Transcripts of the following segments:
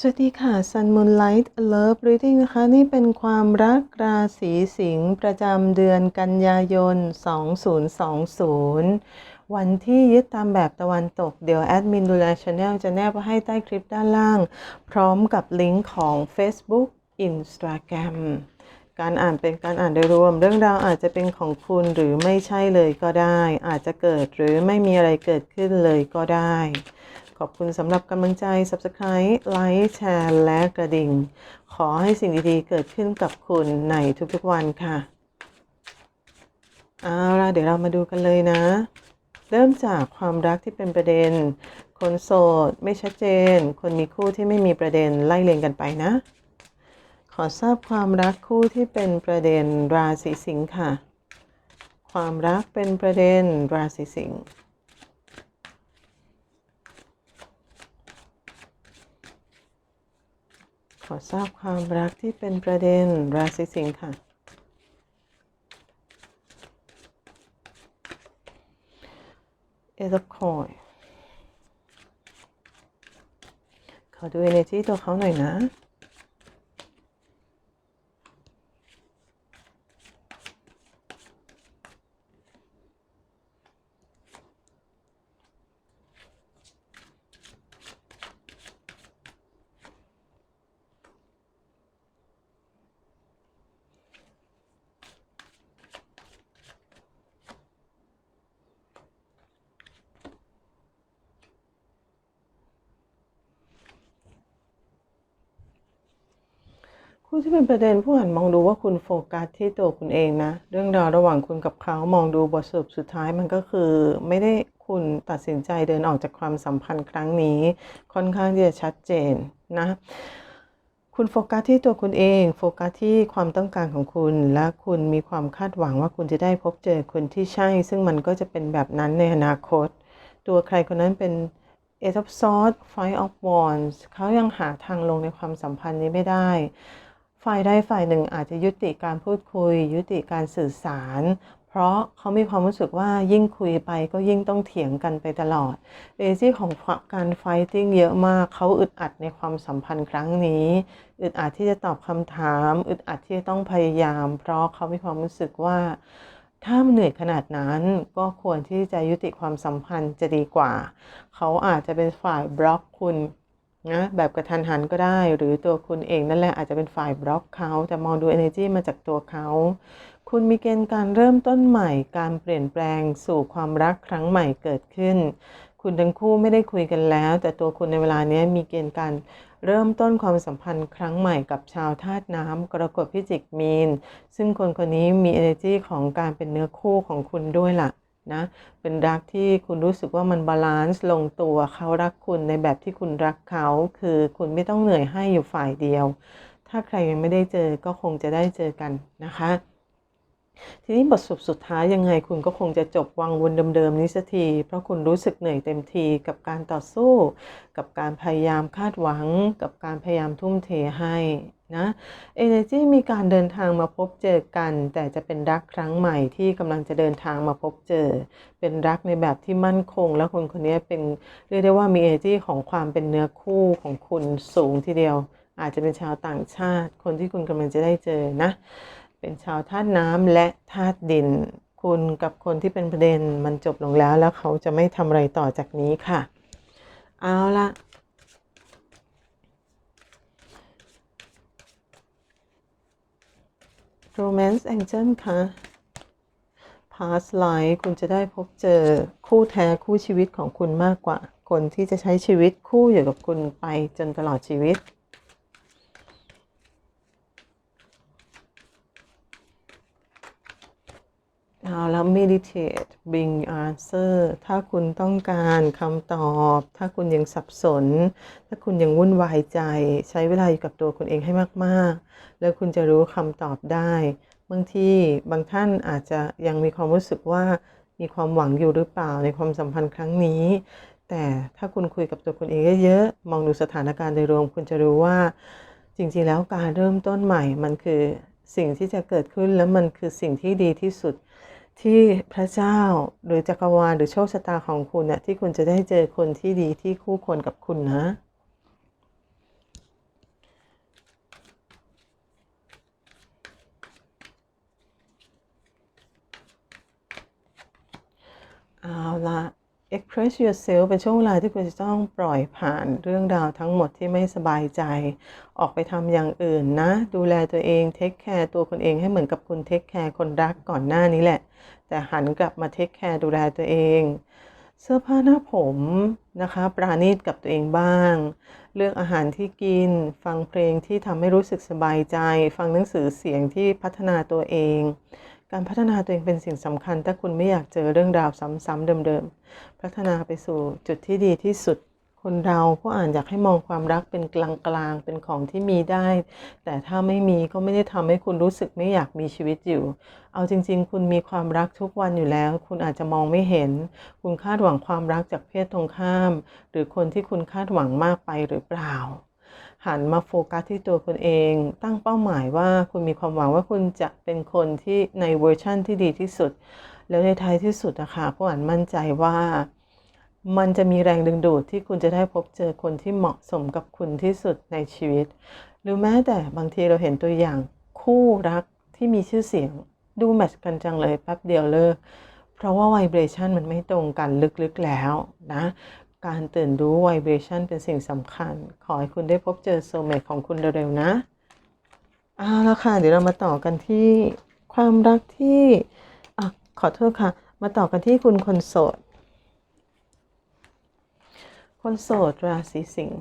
สวัสดีค่ะ Sun Moonlight Love Reading นะคะ นี่เป็นความรักราศีสิงห์ประจำเดือนกันยายน 2020 วันที่ยึดตามแบบตะวันตก เดี๋ยวแอดมินดูแลช anel จะแนบไว้ให้ใต้คลิปด้านล่าง พร้อมกับลิงก์ของ Facebook Instagram การอ่านเป็นการอ่านโดยรวม เรื่องราวอาจจะเป็นของคุณหรือไม่ใช่เลยก็ได้ อาจจะเกิดหรือไม่มีอะไรเกิดขึ้นเลยก็ได้ ขอบคุณสำหรับกำลังใจ Subscribe ไลค์แชร์และกระดิ่ง ขอให้สิ่งดีๆ เกิดขึ้นกับคุณในทุกๆวันค่ะ เอาล่ะเดี๋ยวเรามาดูกันเลยนะ เริ่มจากความรักที่เป็นประเด็น คนโสดไม่ชัดเจน คนมีคู่ที่ไม่มีประเด็นไล่เรียงกันไปนะ ขอทราบความรักคู่ที่เป็นประเด็นราศีสิงค์ค่ะ ความรักเป็นประเด็นราศีสิงค์ ขอทราบความรักที่เป็นประเด็นราศีสิงค์ค่ะ Ace of Coin ขอดู energy ตัวเขาหน่อยนะ คู่ที่เป็นประเด็นผู้อ่านมองดูว่าคุณโฟกัสที่ตัวคุณเองนะ เรื่องราวระหว่างคุณกับเขามองดูบทสรุปสุดท้ายมันก็คือไม่ได้คุณตัดสินใจเดินออกจากความสัมพันธ์ครั้งนี้ ค่อนข้างที่จะชัดเจนนะคุณโฟกัสที่ตัวคุณเอง โฟกัสที่ความต้องการของคุณ และคุณมีความคาดหวังว่าคุณจะได้พบเจอคนที่ใช่ ซึ่งมันก็จะเป็นแบบนั้นในอนาคต ตัวใครคนนั้นเป็น Eight of Swords Five of Wands เขายังหาทางลงในความสัมพันธ์นี้ไม่ได้ ฝ่ายใดฝ่ายหนึ่งอาจจะยุติการพูดคุย ยุติการสื่อสาร เพราะเขามีความรู้สึกว่ายิ่งคุยไปก็ยิ่งต้องเถียงกันไปตลอดเอจี้ของการไฟติ้งเยอะมากเขาอึดอัดในความสัมพันธ์ครั้งนี้อึดอัดที่จะตอบคำถาม อึดอัดที่จะต้องพยายาม เพราะเขามีความรู้สึกว่า ถ้ามันเหนื่อยขนาดนั้นก็ควรที่จะยุติความสัมพันธ์จะดีกว่า เขาอาจจะเป็นฝ่ายบล็อกคุณ นะแบบกระทันหันก็ได้ หรือตัวคุณเองนั่นแหละอาจจะเป็นฝ่ายบล็อกเขาแต่มองดู energy มาจากตัวเขา คุณมีเกณฑ์การเริ่มต้นใหม่ การเปลี่ยนแปลงสู่ความรักครั้งใหม่เกิดขึ้น คุณทั้งคู่ไม่ได้คุยกันแล้ว แต่ตัวคุณในเวลานี้มีเกณฑ์การเริ่มต้นความสัมพันธ์ครั้งใหม่กับชาวธาตุน้ำกรกฎพิจิกมีน ซึ่งคนคนนี้มี energy ของการเป็นเนื้อคู่ของคุณด้วยล่ะ นะ เป็นรักที่คุณรู้สึกว่ามันบาลานซ์ลงตัวเขารักคุณในแบบที่คุณรักเขา คือคุณไม่ต้องเหนื่อยให้อยู่ฝ่ายเดียว ถ้าใครยังไม่ได้เจอก็คงจะได้เจอกันนะคะทีนี้บทสรุปสุดท้ายยังไงคุณก็คงจะจบวังวนเดิมๆนี้สักที เพราะคุณรู้สึกเหนื่อยเต็มทีกับการต่อสู้ กับการพยายามคาดหวัง กับการพยายามทุ่มเทให้ นะ Energy มีการเดินทางมาพบเจอกัน แต่จะเป็นรักครั้งใหม่ที่กำลังจะเดินทางมาพบเจอ เป็นรักในแบบที่มั่นคง และคนคนนี้เป็นเรียกได้ว่ามี Energy ของความเป็นเนื้อคู่ของคุณสูงทีเดียว อาจจะเป็นชาวต่างชาติ คนที่คุณกำลังจะได้เจอนะ เป็นชาวธาตุน้ำและธาตุดิน คุณกับคนที่เป็นประเด็นมันจบลงแล้ว แล้วเขาจะไม่ทำอะไรต่อจากนี้ค่ะ เอาละ Romance Angel คะ Past Life คุณจะได้พบเจอคู่แท้คู่ชีวิตของคุณมากกว่า คนที่จะใช้ชีวิตคู่อยู่กับคุณไปจนตลอดชีวิต เอาแล้ว meditate bring answer ถ้าคุณต้องการคำตอบ ถ้าคุณยังสับสน ถ้าคุณยังวุ่นวายใจ ใช้เวลาอยู่กับตัวคุณเองให้มาก ๆ แล้วคุณจะรู้คำตอบได้ บางทีบางท่านอาจจะยังมีความรู้สึกว่ามีความหวังอยู่หรือเปล่าในความสัมพันธ์ครั้งนี้ แต่ถ้าคุณคุยกับตัวคุณเองเยอะๆ มองดูสถานการณ์โดยรวม คุณจะรู้ว่าจริง ๆ แล้วการเริ่มต้นใหม่มันคือสิ่งที่จะเกิดขึ้นแล้วมันคือสิ่งที่ดีที่สุด ที่พระเจ้าหรือจักรวาลหรือโชคชะตาของคุณนะที่คุณจะได้เจอคนที่ดีที่คู่ควรกับคุณนะ เอาละ express yourself เป็นช่วงเวลาที่คุณจะต้องปล่อยผ่านเรื่องราวทั้งหมดที่ไม่สบายใจ ออกไปทำอย่างอื่นนะ ดูแลตัวเองเทคแคร์ตัวคนเองให้เหมือนกับคุณเทคแคร์คนรักก่อนหน้านี้แหละ แต่หันกลับมาเทคแคร์ดูแลตัวเอง เสื้อผ้าหน้าผมนะคะ ปราณีตกับตัวเองบ้าง เลือกอาหารที่กิน ฟังเพลงที่ทำให้รู้สึกสบายใจ ฟังหนังสือเสียงที่พัฒนาตัวเอง การพัฒนาตัวเองเป็นสิ่งสำคัญ ถ้าคุณไม่อยากเจอเรื่องราวซ้ำๆเดิมๆ พัฒนาไปสู่จุดที่ดีที่สุด คนเราก็อ่านอยากให้มองความรักเป็นกลางๆ เป็นของที่มีได้ แต่ถ้าไม่มีก็ไม่ได้ทำให้คุณรู้สึกไม่อยากมีชีวิตอยู่ เอาจริง ๆ คุณมีความรักทุกวันอยู่แล้ว คุณอาจจะมองไม่เห็น คุณคาดหวังความรักจากเพศตรงข้าม หรือคนที่คุณคาดหวังมากไปหรือเปล่า หันมาโฟกัสที่ตัวคุณเอง ตั้งเป้าหมายว่าคุณมีความหวังว่าคุณจะเป็นคนที่ในเวอร์ชั่นที่ดีที่สุด แล้วในท้ายที่สุดนะคะผู้อ่านมั่นใจว่ามันจะมีแรงดึงดูดที่คุณจะได้พบเจอคนที่เหมาะสมกับคุณที่สุดในชีวิต หรือแม้แต่บางทีเราเห็นตัวอย่างคู่รักที่มีชื่อเสียง ดูแมทช์กันจังเลยแป๊บเดียวเลิก เพราะว่าไวเบรชันมันไม่ตรงกันลึกๆแล้วนะ การตื่นรู้ไวเบรชันเป็นสิ่งสำคัญ ขอให้คุณได้พบเจอโซเมตของคุณเร็วๆนะเอาละค่ะ เดี๋ยวเรามาต่อกันที่ความรักที่อขอโทษค่ะ มาต่อกันที่คุณคนโสด คนโสดราศีสิงห์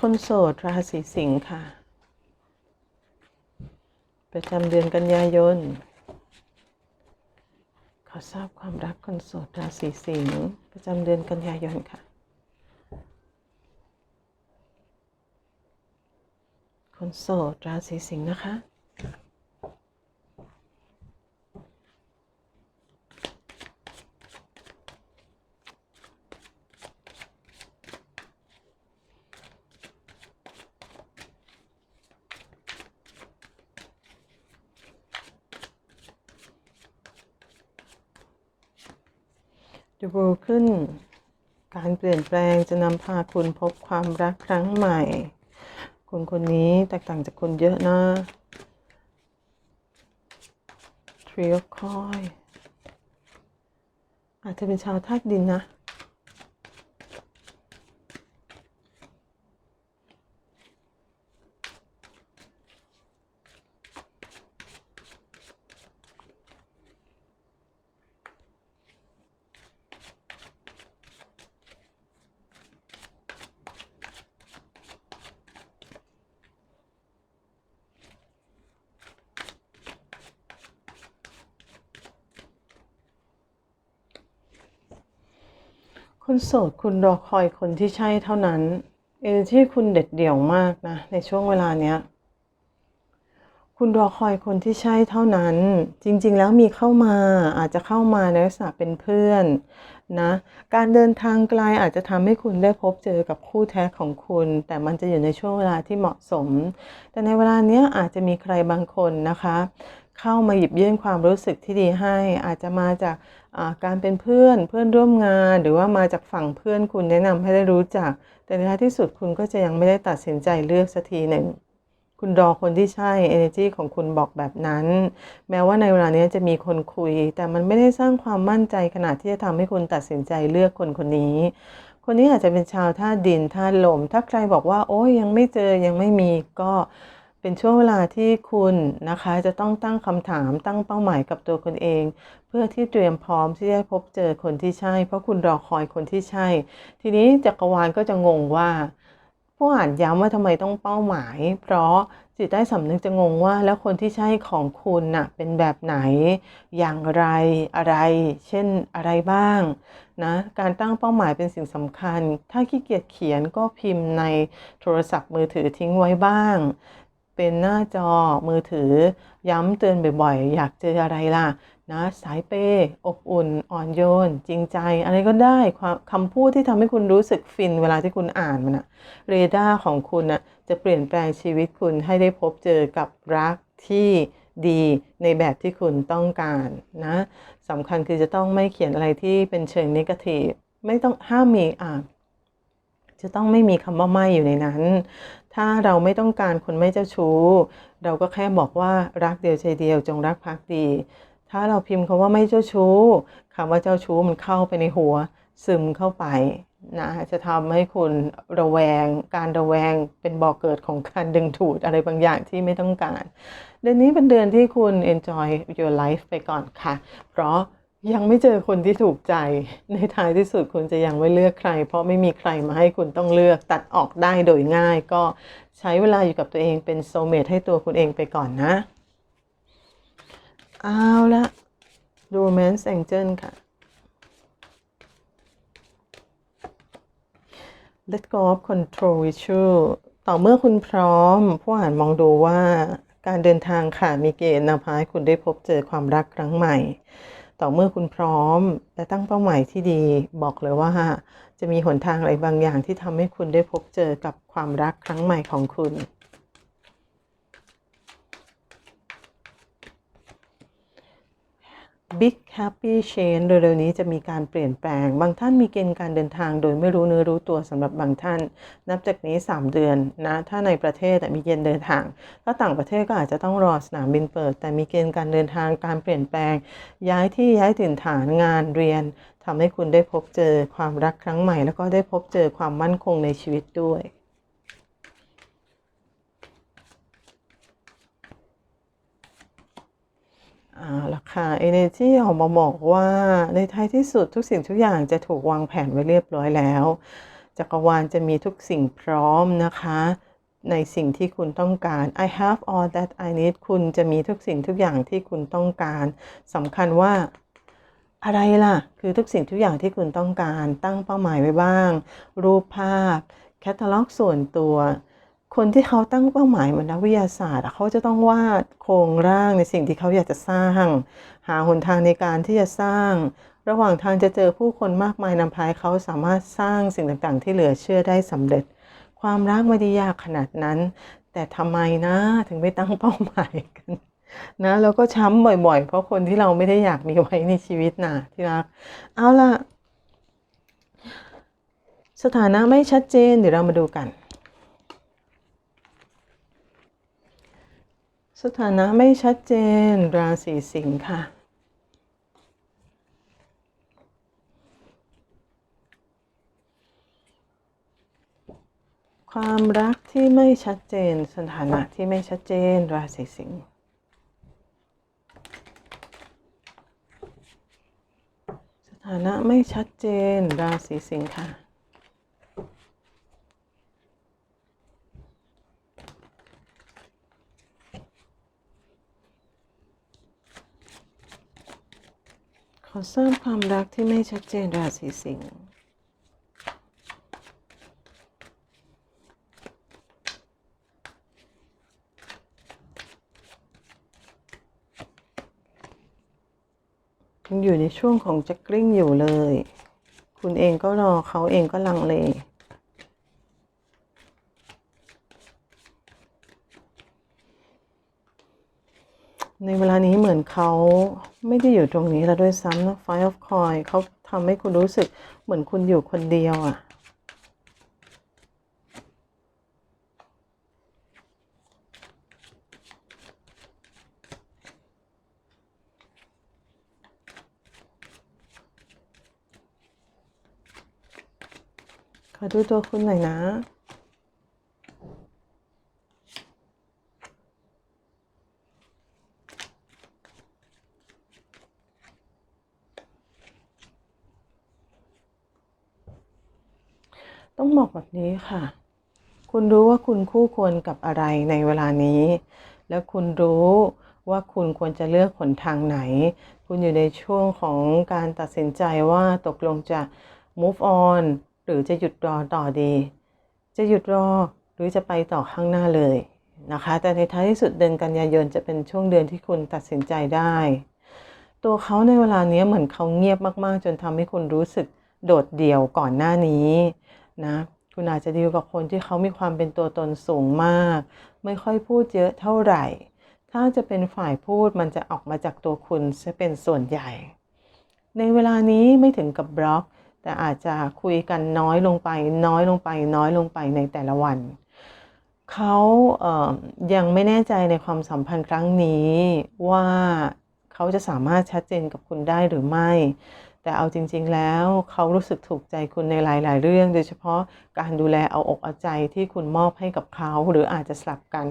คนโสดราศีสิงห์ค่ะ ประจำเดือนกันยายน ขอทราบความรักคนโสดราศีสิงห์ประจำเดือนกันยายนค่ะ คนโสดราศีสิงห์นะคะ ดูโบขึ้น การเปลี่ยนแปลงจะนำพาคุณพบความรักครั้งใหม่ คนคนนี้แตกต่างจากคนเยอะนะ Three of Coin อาจจะเป็นชาวธาตุดินนะ คุณโสดคุณรอคอยคนที่ใช่เท่านั้นเอเนจีคุณเด็ดเดี่ยวมากนะ ในช่วงเวลาเนี้ย คุณรอคอยคนที่ใช่เท่านั้น จริง ๆ แล้วมีเข้ามาอาจจะเข้ามาในลักษณะเป็นเพื่อนนะการเดินทางไกลอาจจะทำให้คุณได้พบเจอกับคู่แท้ของคุณ แต่มันจะอยู่ในช่วงเวลาที่เหมาะสม แต่ในเวลาเนี้ยอาจจะมีใครบางคนนะคะ เข้ามาหยิบยื่นความรู้สึกที่ดีให้ อาจจะมาจาก การเป็นเพื่อนเพื่อนร่วมงาน หรือว่ามาจากฝั่งเพื่อนคุณแนะนำให้ได้รู้จัก แต่ในท้ายที่สุดคุณก็จะยังไม่ได้ตัดสินใจเลือกสักทีหนึ่งคุณรอคนที่ใช่ energy ของคุณบอกแบบนั้น แม้ว่าในเวลานี้จะมีคนคุย แต่มันไม่ได้สร้างความมั่นใจขนาดที่จะทำให้คุณตัดสินใจเลือกคนคนนี้ คนนี้อาจจะเป็นชาวธาดินธาลม ถ้าใครบอกว่า โอ้ยยังไม่เจอยังไม่มีก็ เป็นช่วงเวลาที่คุณนะคะจะต้องตั้งคำถามตั้งเป้าหมายกับตัวคุณเอง เพื่อที่เตรียมพร้อมที่จะพบเจอคนที่ใช่ เพราะคุณรอคอยคนที่ใช่ ทีนี้จักรวาลก็จะงงว่า ผู้อ่านย้ำว่าทำไมต้องเป้าหมาย เพราะจิตใต้สำนึกจะงงว่า แล้วคนที่ใช่ของคุณน่ะเป็นแบบไหน อย่างไรอะไร เช่นอะไรบ้างนะการตั้งเป้าหมายเป็นสิ่งสำคัญ ถ้าขี้เกียจเขียนก็พิมพ์ในโทรศัพท์มือถือทิ้งไว้บ้าง เป็นหน้าจอมือถือ ย้ำเตือนบ่อยๆ อยากเจออะไรล่ะ นะ สายเปย์อบอุ่น อ่อนโยน จริงใจ อะไรก็ได้ความคำพูดที่ทำให้คุณรู้สึกฟินเวลาที่คุณอ่านมันอะเรดาร์ของคุณอะจะเปลี่ยนแปลงชีวิตคุณให้ได้พบเจอกับรักที่ดีในแบบที่คุณต้องการนะสำคัญคือจะต้องไม่เขียนอะไรที่เป็นเชิงนิเกทีฟไม่ต้องห้ามมีอ่าจะต้องไม่มีคำว่าไม่อยู่ในนั้น ถ้าเราไม่ต้องการคนไม่เจ้าชู้ เราก็แค่บอกว่ารักเดียวใจเดียวจงรักภักดี ถ้าเราพิมพ์คำว่าไม่เจ้าชู้คำว่าเจ้าชู้มันเข้าไปในหัว ซึมเข้าไปนะจะทำให้คุณระแวง การระแวงเป็นบ่อกเกิดของการดึงดูดอะไรบางอย่างที่ไม่ต้องการ เดือนนี้เป็นเดือนที่คุณ enjoy your life ไปก่อนค่ะ เพราะ ยังไม่เจอคนที่ถูกใจ ในท้ายที่สุดคุณจะยังไม่เลือกใคร เพราะไม่มีใครมาให้คุณต้องเลือกตัดออกได้โดยง่าย ก็ใช้เวลาอยู่กับตัวเองเป็นโซเมทให้ตัวคุณเองไปก่อนนะเอาละ romance angel ค่ะ let go of control issue ต่อเมื่อคุณพร้อม ผู้อ่านมองดูว่าการเดินทางค่ะมีเกณฑ์นำพาให้คุณได้พบเจอความรักครั้งใหม่ ต่อเมื่อคุณพร้อม และตั้งเป้าหมายที่ดี บอกเลยว่า จะมีหนทางอะไรบางอย่างที่ทำให้คุณได้พบเจอกับความรักครั้งใหม่ของคุณ Big Happy Change เร็วๆนี้จะมีการเปลี่ยนแปลง บางท่านมีเกณฑ์การเดินทางโดยไม่รู้เนื้อรู้ตัวสำหรับบางท่าน นับจากนี้ 3 เดือนนะ ถ้าในประเทศมีเกณฑ์เดินทาง ถ้าต่างประเทศก็อาจจะต้องรอสนามบินเปิด แต่มีเกณฑ์การเดินทางการเปลี่ยนแปลง ย้ายที่ย้ายถิ่นฐานงานเรียนทำให้คุณได้พบเจอความรักครั้งใหม่ แล้วก็ได้พบเจอความมั่นคงในชีวิตด้วย อ่าราคา Energy ออกมาบอกว่าในท้ายที่สุดทุกสิ่งทุกอย่างจะถูกวางแผนไว้เรียบร้อยแล้ว จักรวาลจะมีทุกสิ่งพร้อมนะคะ ในสิ่งที่คุณต้องการ I have all that I need คุณจะมีทุกสิ่งทุกอย่างที่คุณต้องการสำคัญว่าอะไรล่ะ คือทุกสิ่งทุกอย่างที่คุณต้องการตั้งเป้าหมายไว้บ้าง รูปภาพ แคตตาล็อกส่วนตัว คนที่เขาตั้งเป้าหมายเหมือนนักวิทยาศาสตร์เขาจะต้องวาดโครงร่างในสิ่งที่เขาอยากจะสร้าง หาหนทางในการที่จะสร้าง ระหว่างทางจะเจอผู้คนมากมายนำพายเขาสามารถสร้างสิ่งต่างๆ ที่เหลือเชื่อได้สำเร็จ ความรักไม่ได้ยากขนาดนั้น แต่ทำไมนะถึงไม่ตั้งเป้าหมายกันนะแล้วก็ช้ำบ่อยๆ เพราะคนที่เราไม่ได้อยากมีไว้ในชีวิตนะที่รัก เอาล่ะ สถานะไม่ชัดเจนเดี๋ยวเรามาดูกัน สถานะไม่ชัดเจนราศีสิงค์ค่ะ ความรักที่ไม่ชัดเจน สถานะที่ไม่ชัดเจนราศีสิงห์สถานะไม่ชัดเจนราศีสิงค์ค่ะ ขอสร้างความรักที่ไม่ชัดเจนราศีสิงห์ยังอยู่ในช่วงของจะกลิ้งอยู่เลย คุณเองก็รอเขาเองก็ลังเล ในเวลานี้เหมือนเขาไม่ได้อยู่ตรงนี้แล้วด้วยซ้ำนะ Five of Coins เขาทำให้คุณรู้สึกเหมือนคุณอยู่คนเดียวอะ่ะ ขอดูตัวคุณหน่อยนะ ต้องบอกแบบนี้ค่ะ คุณรู้ว่าคุณคู่ควรกับอะไรในเวลานี้ และคุณรู้ว่าคุณควรจะเลือกหนทางไหน คุณอยู่ในช่วงของการตัดสินใจว่าตกลงจะ move on หรือจะหยุดรอต่อดี จะหยุดรอหรือจะไปต่อข้างหน้าเลยนะคะ แต่ในท้ายที่สุดเดือนกันยายนจะเป็นช่วงเดือนที่คุณตัดสินใจได้ ตัวเขาในเวลานี้เหมือนเขาเงียบมากๆ จนทำให้คุณรู้สึกโดดเดี่ยวก่อนหน้านี้ นะคุณอาจจะดีลกับคนที่เขามีความเป็นตัวตนสูงมาก ไม่ค่อยพูดเยอะเท่าไหร่ ถ้าจะเป็นฝ่ายพูดมันจะออกมาจากตัวคุณจะเป็นส่วนใหญ่ ในเวลานี้ไม่ถึงกับบล็อก แต่อาจจะคุยกันน้อยลงไป น้อยลงไป น้อยลงไปในแต่ละวันเขาเยังไม่แน่ใจในความสัมพันธ์ครั้งนี้ว่าเขาจะสามารถชัดเจนกับคุณได้หรือไม่ แต่เอาจริง ๆ แล้วเขารู้สึกถูกใจคุณในหลาย ๆ เรื่อง โดยเฉพาะการดูแลเอาอกเอาใจที่คุณมอบให้กับเขาหรืออาจจะสลับกัน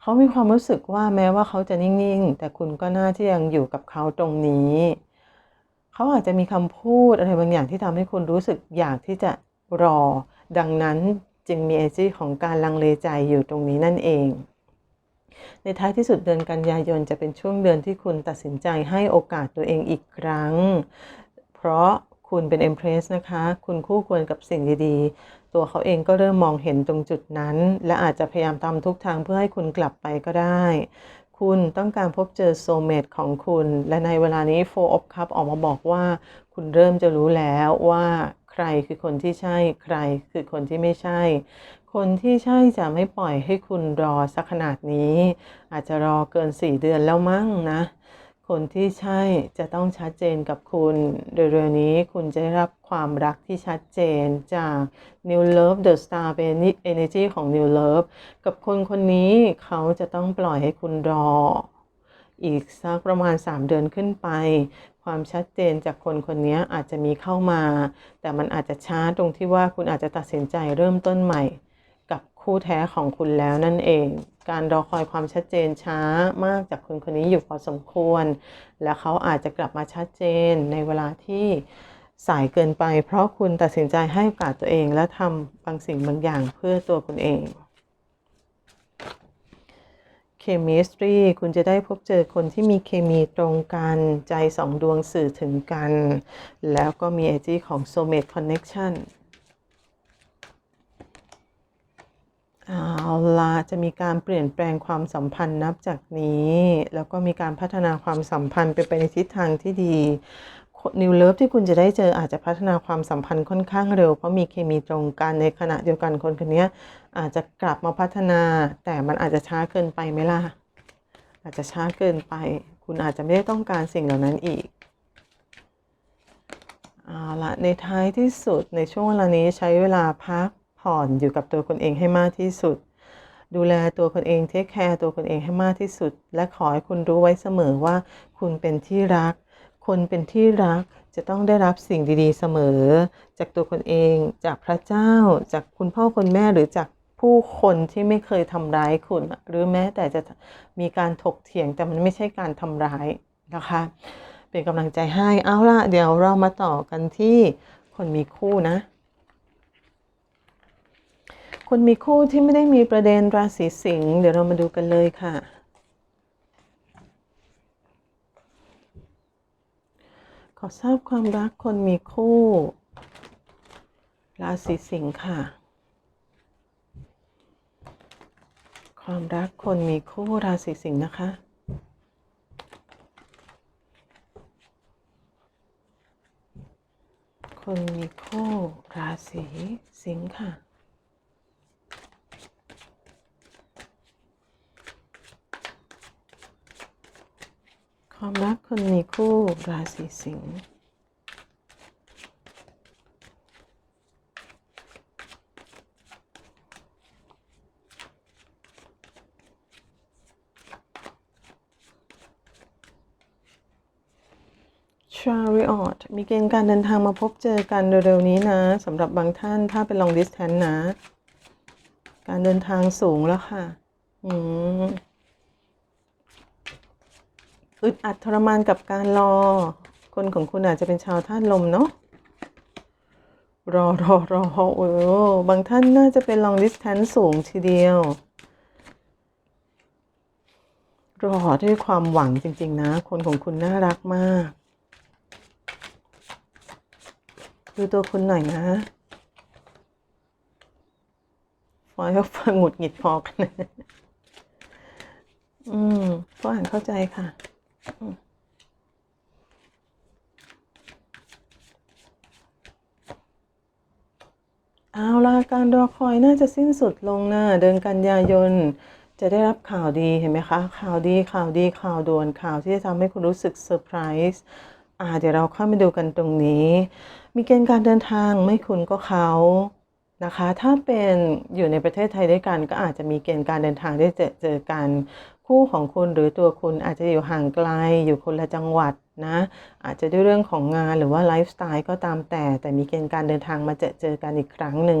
เขามีความรู้สึกว่าแม้ว่าเขาจะนิ่ง ๆ แต่คุณก็น่าที่ยังอยู่กับเขาตรงนี้ เขาอาจจะมีคำพูดอะไรบางอย่างที่ทำให้คุณรู้สึกอยากที่จะรอ ดังนั้นจึงมีเอจีของการลังเลใจอยู่ตรงนี้นั่นเอง ในท้ายที่สุดเดือนกันยายนจะเป็นช่วงเดือนที่คุณตัดสินใจให้โอกาสตัวเองอีกครั้ง เพราะคุณเป็น Empress นะคะ คุณคู่ควรกับสิ่งดีๆ ตัวเขาเองก็เริ่มมองเห็นตรงจุดนั้น และอาจจะพยายามทำทุกทางเพื่อให้คุณกลับไปก็ได้ คุณต้องการพบเจอโซเมตของคุณ และในเวลานี้ Four of Cup ออกมาบอกว่า คุณเริ่มจะรู้แล้วว่า ใครคือคนที่ใช่ใครคือคนที่ไม่ใช่ คนที่ใช่จะไม่ปล่อยให้คุณรอสักขนาดนี้ อาจจะรอเกิน4เดือนแล้วมั้งนะ คนที่ใช่จะต้องชัดเจนกับคุณเร็วๆนี้คุณจะได้รับความรักที่ชัดเจนจาก New Love The Star เป็น energy ของ New Love กับคนคนนี้เขาจะต้องปล่อยให้คุณรออีกสักประมาณ 3 เดือนขึ้นไป ความชัดเจนจากคนคนนี้อาจจะมีเข้ามา แต่มันอาจจะช้าตรงที่ว่าคุณอาจจะตัดสินใจเริ่มต้นใหม่ กับคู่แท้ของคุณแล้วนั่นเอง การรอคอยความชัดเจนช้ามากจากคนคนนี้อยู่พอสมควร และเขาอาจจะกลับมาชัดเจนในเวลาที่สายเกินไป เพราะคุณตัดสินใจให้โอกาสตัวเองและทำบางสิ่งบางอย่างเพื่อตัวคุณเอง เคมีสตรีคุณจะได้พบเจอคนที่มีเคมีตรงกัน ใจสองดวงสื่อถึงกัน แล้วก็มีเอจีของ Soulmate Connection เอาละจะมีการเปลี่ยนแปลงความสัมพันธ์นับจากนี้ แล้วก็มีการพัฒนาความสัมพันธ์ไปไปในทิศทางที่ดี นิวเลิฟที่คุณจะได้เจออาจจะพัฒนาความสัมพันธ์ค่อนข้างเร็ว เพราะมีเคมีตรงกันในขณะเดียวกันคนคนนี้อาจจะกลับมาพัฒนา แต่มันอาจจะช้าเกินไปไหมล่ะ อาจจะช้าเกินไป คุณอาจจะไม่ได้ต้องการสิ่งเหล่านั้นอีกเอาละในท้ายที่สุดในช่วงเวลานี้ใช้เวลาพักผ่อนอยู่กับตัวคนเองให้มากที่สุด ดูแลตัวคนเองเทคแคร์ตัวคนเองให้มากที่สุด และขอให้คุณรู้ไว้เสมอว่าคุณเป็นที่รัก คนเป็นที่รักจะต้องได้รับสิ่งดีๆเสมอ จากตัวคนเองจากพระเจ้า จากคุณพ่อคุณแม่หรือจากผู้คนที่ไม่เคยทำร้ายคุณ หรือแม้แต่จะมีการถกเถียงแต่มันไม่ใช่การทำร้ายนะคะ เป็นกำลังใจให้เอาล่ะเดี๋ยวเรามาต่อกันที่คนมีคู่นะ คนมีคู่ที่ไม่ได้มีประเด็นราศีสิงห์เดี๋ยวเรามาดูกันเลยค่ะ ขอทราบความรักคนมีคู่ ราศีสิงห์ค่ะ ความรักคนมีคู่ราศีสิงห์นะคะคนมีคู่ราศีสิงห์ค่ะ ความรักคนมีคู่ราศีสิงห์ชาริออตมีเกณฑ์การเดินทางมาพบเจอกันเร็วๆนี้นะสำหรับบางท่านถ้าเป็น long distance นะ การเดินทางสูงแล้วค่ะ อืม อึดอัดทรมานกับการรอ คนของคุณอาจจะเป็นชาวธาตุลมเนาะรอรอรอโอ้บางท่านน่าจะเป็น long distance สูงทีเดียว รอด้วยความหวังจริง ๆ นะ คนของคุณน่ารักมาก ดูตัวคุณหน่อยนะฟอยก็ฟังหงุดหงิดพอกันอืมก็อ่านเข้าใจค่ะ เอาละการรอคอยน่าจะสิ้นสุดลงนะเดือนกันยายน จะได้รับข่าวดีเห็นไหมคะ ข่าวดีข่าวดีข่าวด่วนข่าวที่จะทำให้คุณรู้สึกเซอร์ไพรส์อ่าเดี๋ยวเราเข้ามาดูกันตรงนี้ มีเกณฑ์การเดินทางไม่คุณก็เขา นะคะ ถ้าเป็นอยู่ในประเทศไทยด้วยกัน ก็อาจจะมีเกณฑ์การเดินทางได้เจอเจอกัน คู่ของคุณหรือตัวคุณอาจจะอยู่ห่างไกลอยู่คนละจังหวัดนะอาจจะด้วยเรื่องของงานหรือว่าไลฟ์สไตล์ก็ตามแต่ แต่มีเกณฑ์การเดินทางมาเจอเจอกันอีกครั้งหนึ่ง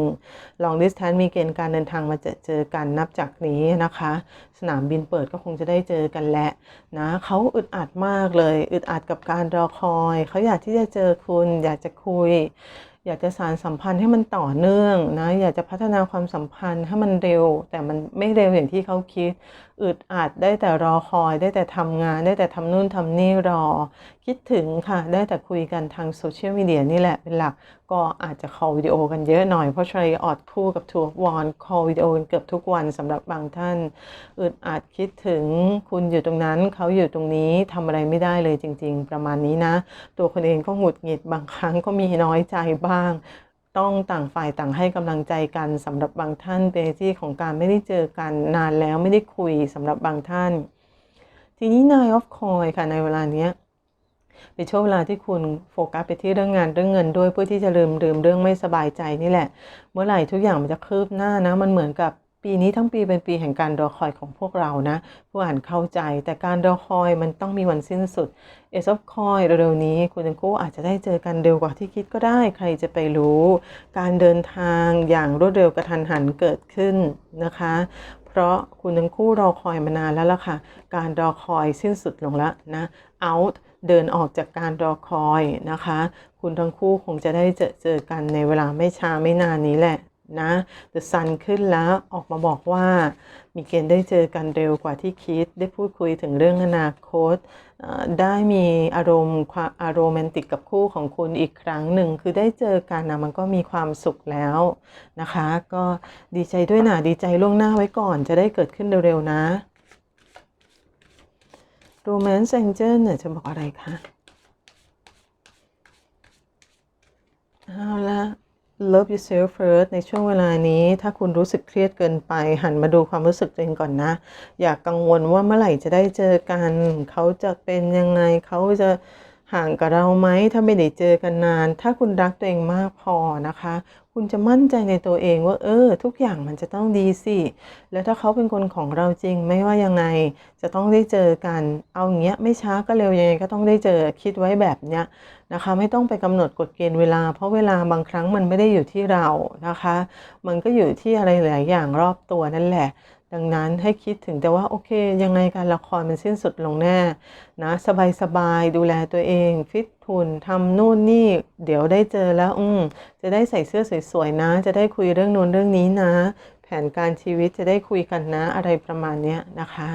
long distance มีเกณฑ์การเดินทางมาเจอเจอกันนับจากนี้นะคะ สนามบินเปิดก็คงจะได้เจอกันแหละนะเขาอึดอัดมากเลย อึดอัดกับการรอคอย เขาอยากที่จะเจอคุณอยากจะคุย อยากจะสารสัมพันธ์ให้มันต่อเนื่องนะ อยากจะพัฒนาความสัมพันธ์ให้มันเร็ว แต่มันไม่เร็วอย่างที่เขาคิดอึดอัดได้แต่รอคอยได้แต่ทำงาน ได้แต่ทำนู่นทำนี่รอ คิดถึงค่ะ ได้แต่คุยกันทางโซเชียลมีเดียนี่แหละเป็นหลัก ก็อาจจะ call วิดีโอกันเยอะหน่อย เพราะทรออดคู่กับทัวร์วอน call วิดีโอกันเกือบทุกวันสำหรับบางท่าน อึดอัดคิดถึงคุณอยู่ตรงนั้นเขาอยู่ตรงนี้ทำอะไรไม่ได้เลยจริง ๆ ประมาณนี้นะ ตัวคนเองก็หงุดหงิดบางครั้งก็มีน้อยใจบ้าง ต้องต่างฝ่ายต่างให้กำลังใจกันสำหรับบางท่านเป็นที่ของการไม่ได้เจอกันนานแล้วไม่ได้คุยสำหรับบางท่าน ทีนี้นายออฟคอยค่ะในเวลาเนี้ยเป็นช่วงเวลาที่คุณโฟกัสไปที่เรื่องงานเรื่องเงินด้วยเพื่อที่จะลืมลืมเรื่องไม่สบายใจนี่แหละ เมื่อไหร่ทุกอย่างมันจะคืบหน้านะ มันเหมือนกับ ปีนี้ทั้งปีเป็นปีแห่งการรอคอยของพวกเรานะ ผู้อ่านเข้าใจแต่การรอคอยมันต้องมีวันสิ้นสุดเอซอฟคอยเร็วๆนี้คุณทั้งคู่อาจจะได้เจอกันเร็วกว่าที่คิดก็ได้ใครจะไปรู้ การเดินทางอย่างรวดเร็วกระทันหันเกิดขึ้นนะคะ เพราะคุณทั้งคู่รอคอยมานานแล้วล่ะค่ะ การรอคอยสิ้นสุดลงแล้วนะ out เดินออกจากการรอคอยนะคะ คุณทั้งคู่คงจะได้เจอเจอกันในเวลาไม่ช้าไม่นานนี้แหละ นะ The Sun ขึ้นแล้วออกมาบอกว่า มีเกณฑ์ได้เจอกันเร็วกว่าที่คิด ได้พูดคุยถึงเรื่องอนาคต ได้มีอารมณ์ความอารมณ์นติกกับคู่ของคุณอีกครั้งหนึ่ง คือได้เจอกันนะมันก็มีความสุขแล้วนะคะ ก็ดีใจด้วยนะดีใจล่วงหน้าไว้ก่อน จะได้เกิดขึ้นเร็วๆนะ Romance Angel เนี่ยจะบอกอะไรคะเอาละ love yourself first ในช่วงเวลานี้ ถ้าคุณรู้สึกเครียดเกินไป หันมาดูความรู้สึกตัวเองก่อนนะ อย่ากกังวลว่าเมื่อไหร่จะได้เจอกัน เขาจะเป็นยังไงเขาจะ ห่างกับเราไหมถ้าไม่ได้เจอกันนาน ถ้าคุณรักตัวเองมากพอนะคะ คุณจะมั่นใจในตัวเองว่า เออ ทุกอย่างมันจะต้องดีสิ แล้วถ้าเขาเป็นคนของเราจริงไม่ว่ายังไง จะต้องได้เจอกัน เอาอย่างเงี้ยไม่ช้าก็เร็วยังไงก็ต้องได้เจอคิดไว้แบบเนี้ยนะคะ ไม่ต้องไปกำหนดกฎเกณฑ์เวลา เพราะเวลาบางครั้งมันไม่ได้อยู่ที่เรานะคะ มันก็อยู่ที่อะไรหลายอย่างรอบตัวนั่นแหละ ดังนั้นให้คิดถึงแต่ว่าโอเค ยังไงการละครมันสิ้นสุดลงแน่นะสบายๆดูแลตัวเอง ฟิตทุนทำนู่นนี่ เดี๋ยวได้เจอแล้ว อืมจะได้ใส่เสื้อสวยๆนะ จะได้คุยเรื่องนู้นเรื่องนี้นะ แผนการชีวิตจะได้คุยกันนะ อะไรประมาณนี้นะคะ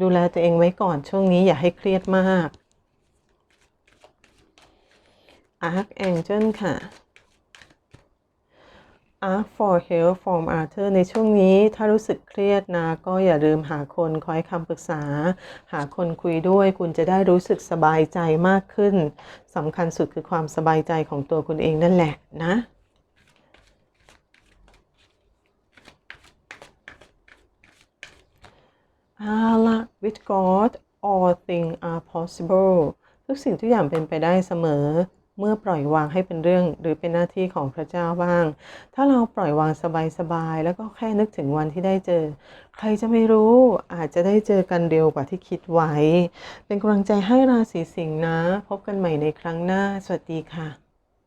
ดูแลตัวเองไว้ก่อนช่วงนี้อย่าให้เครียดมาก Archangel ค่ะ Ask for help from Arthur ในช่วงนี้ถ้ารู้สึกเครียดนะ ก็อย่าลืมหาคนคอยคำปรึกษา หาคนคุยด้วย คุณจะได้รู้สึกสบายใจมากขึ้นสำคัญสุดคือความสบายใจของตัวคุณเองนั่นแหละนะอาละ with God all things are possible ทุกสิ่งทุกอย่างเป็นไปได้เสมอ เมื่อปล่อยวางให้เป็นเรื่องหรือเป็นหน้าที่ของพระเจ้าบ้าง ถ้าเราปล่อยวางสบายๆแล้วก็แค่นึกถึงวันที่ได้เจอ ใครจะไม่รู้อาจจะได้เจอกันเร็วกว่าที่คิดไว้ เป็นกำลังใจให้ราศีสิงห์นะ พบกันใหม่ในครั้งหน้า สวัสดีค่ะ